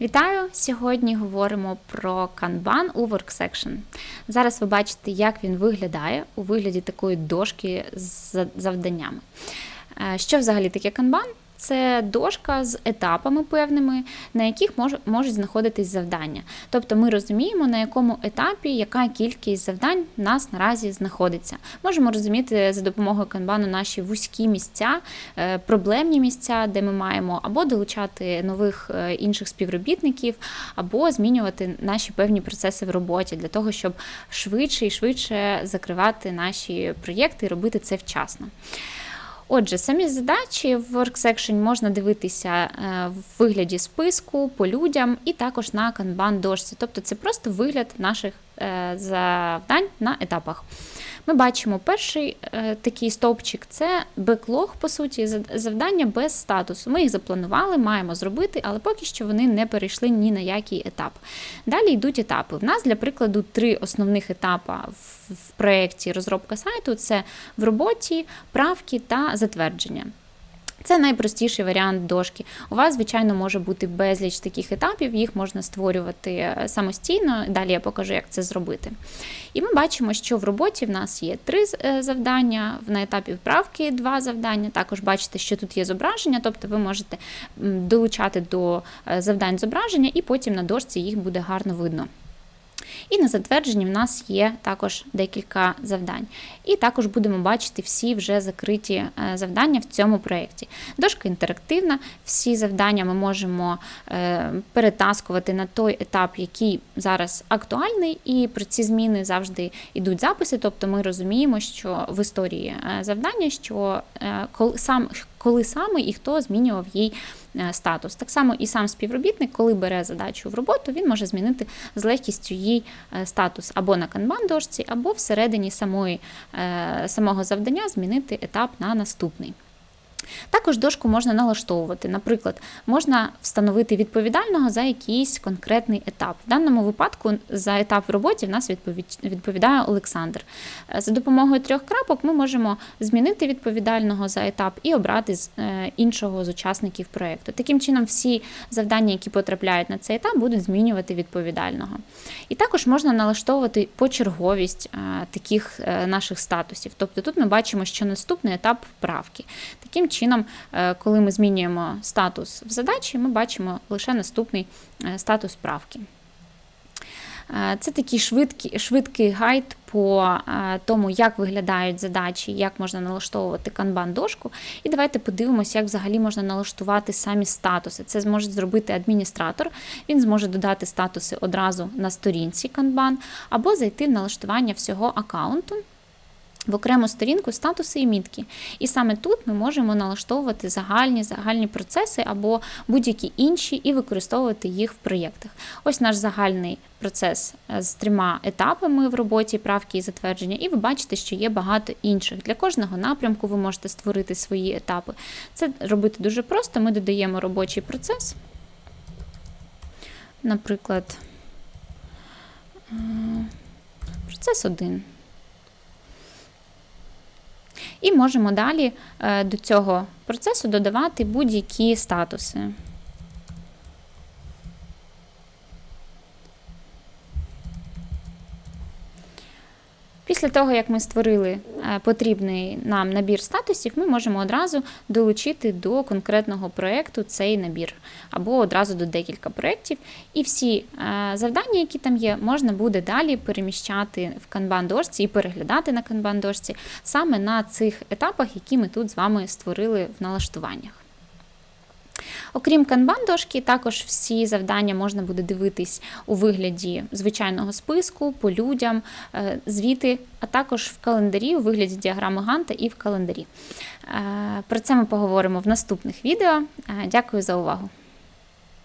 Вітаю! Сьогодні говоримо про канбан у WorkSection. Зараз ви бачите, як він виглядає у вигляді такої дошки з завданнями. Е, Що взагалі таке Kanban? Це дошка з етапами певними, на яких мож, можуть знаходитись завдання. Тобто ми розуміємо, на якому етапі яка кількість завдань в нас наразі знаходиться. Можемо розуміти за допомогою канбану наші вузькі місця, е, проблемні місця, де ми маємо або долучати нових е, інших співробітників, або змінювати наші певні процеси в роботі для того, щоб швидше і швидше закривати наші проєкти і робити це вчасно. Отже, самі задачі в WorkSection можна дивитися е, в вигляді списку по людям і також на канбан дошці. Тобто це просто вигляд наших е, завдань на етапах. Ми бачимо перший е, такий стовпчик це беклог, по суті, завдання без статусу. Ми їх запланували, маємо зробити, але поки що вони не перейшли ні на який етап. Далі йдуть етапи. В нас, для прикладу, три основних етапи в проєкті розробка сайту: це в роботі, правки та затвердження. Це найпростіший варіант дошки. У вас, звичайно, може бути безліч таких етапів, їх можна створювати е, самостійно. Далі я покажу, як це зробити. І ми бачимо, що в роботі в нас є три е, завдання, на етапі вправки два завдання. Також бачите, що тут є зображення, тобто ви можете долучати до е, завдань зображення, і потім на дошці їх буде гарно видно. І на затвердженні в нас є також декілька завдань. І також будемо бачити всі вже закриті е, завдання в цьому проєкті. Дошка інтерактивна, всі завдання ми можемо е, перетаскувати на той етап, який зараз актуальний, і про ці зміни завжди йдуть записи. Тобто ми розуміємо, що в історії е, завдання, що сам коли саме і хто змінював їй е, статус. Так само і сам співробітник, коли бере задачу в роботу, він може змінити з легкістю їй е, статус або на канбан дошці, або всередині самої, е, самого завдання змінити етап на наступний. Також дошку можна налаштовувати. Наприклад, можна встановити відповідального за якийсь конкретний етап. В даному випадку за етап в роботі в нас відповідає Олександр. Е, За допомогою трьох крапок ми можемо змінити відповідального за етап і обрати з е, іншого з учасників проєкту. Таким чином, всі завдання, які потрапляють на цей етап, будуть змінювати відповідального. І також можна налаштовувати почерговість е, таких наших статусів. Тобто тут ми бачимо, що наступний етап вправки. Таким чином, е, коли ми змінюємо статус в задачі, ми бачимо лише наступний е, статус правки. Е, Це такий швидкий, швидкий гайд по тому, як виглядають задачі, як можна налаштовувати канбан-дошку. І давайте подивимося, як взагалі можна налаштувати самі статуси. Це зможе зробити адміністратор. Він зможе додати статуси одразу на сторінці канбан, або зайти в налаштування всього аккаунту. В окрему сторінку статуси і мітки. І саме тут ми можемо налаштовувати загальні загальні процеси або будь-які інші і використовувати їх в проєктах. Ось наш загальний процес е, з трьома етапами в роботі правки і затвердження, і ви бачите, що є багато інших. Для кожного напрямку ви можете створити свої етапи. Це робити дуже просто. Ми додаємо робочий процес. Наприклад, е, процес 1. І можемо далі е, до цього процесу додавати будь-які статуси. Після того, як ми створили е, потрібний нам набір статусів, ми можемо одразу долучити до конкретного проєкту цей набір, або одразу до декілька проєктів. І всі е, завдання, які там є, можна буде далі переміщати в канбан-дошці і переглядати на канбан-дошці саме на цих етапах, які ми тут з вами створили в налаштуваннях. Окрім канбан-дошки, також всі завдання можна буде дивитись у вигляді звичайного списку, по людям, е, звіти, а також в календарі у вигляді діаграми Ганта і в календарі. Е, Про це ми поговоримо в наступних відео. Е, Дякую за увагу!